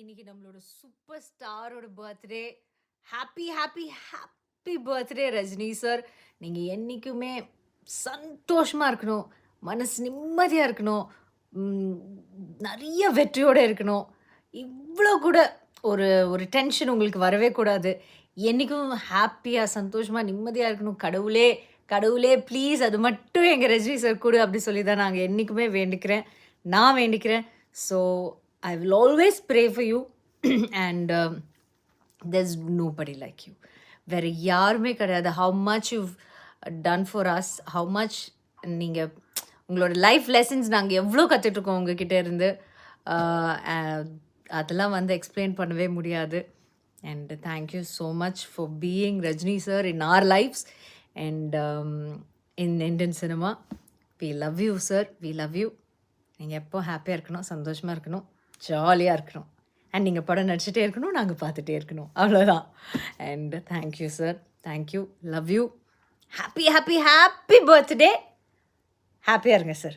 இன்னைக்கு நம்மளோட super ஸ்டாரோட birthday happy happy happy birthday Rajini sir நீங்கள் என்றைக்குமே சந்தோஷமாக இருக்கணும். மனசு நிம்மதியாக இருக்கணும். நிறைய வெற்றியோடு இருக்கணும். இவ்வளோ கூட ஒரு ஒரு டென்ஷன் உங்களுக்கு வரவே கூடாது. என்றைக்கும் ஹாப்பியாக சந்தோஷமாக நிம்மதியாக இருக்கணும். கடவுளே கடவுளே ப்ளீஸ் அது மட்டும் எங்கள் ரஜினி சார் கொடு அப்படி சொல்லி தான் நாங்கள் என்றைக்குமே வேண்டிக்கிறேன். நான் வேண்டிக்கிறேன். So I will always pray for you and there's nobody like you. வேறு யாருமே கிடையாது. How much you done for us how much நீங்கள் உங்களோட லைஃப் லெசன்ஸ் நாங்கள் எவ்வளோ கற்றுட்ருக்கோம் உங்ககிட்ட இருந்து. Uh, uh, அதெல்லாம் வந்து எக்ஸ்பிளைன் பண்ணவே முடியாது. And thank you so much for being Rajini sir in our lives and in Indian cinema we love you sir we love you நீங்கள் எப்போ ஹாப்பியாக இருக்கணும் சந்தோஷமாக இருக்கணும். ஜாலியாக இருக்கணும். அண்ட் நீங்கள் படம் நடிச்சுட்டே இருக்கணும் நாங்கள் பார்த்துட்டே இருக்கணும். அவ்வளோதான் and thank you sir thank you love you happy happy happy birthday ஹாப்பியாக இருங்க சார்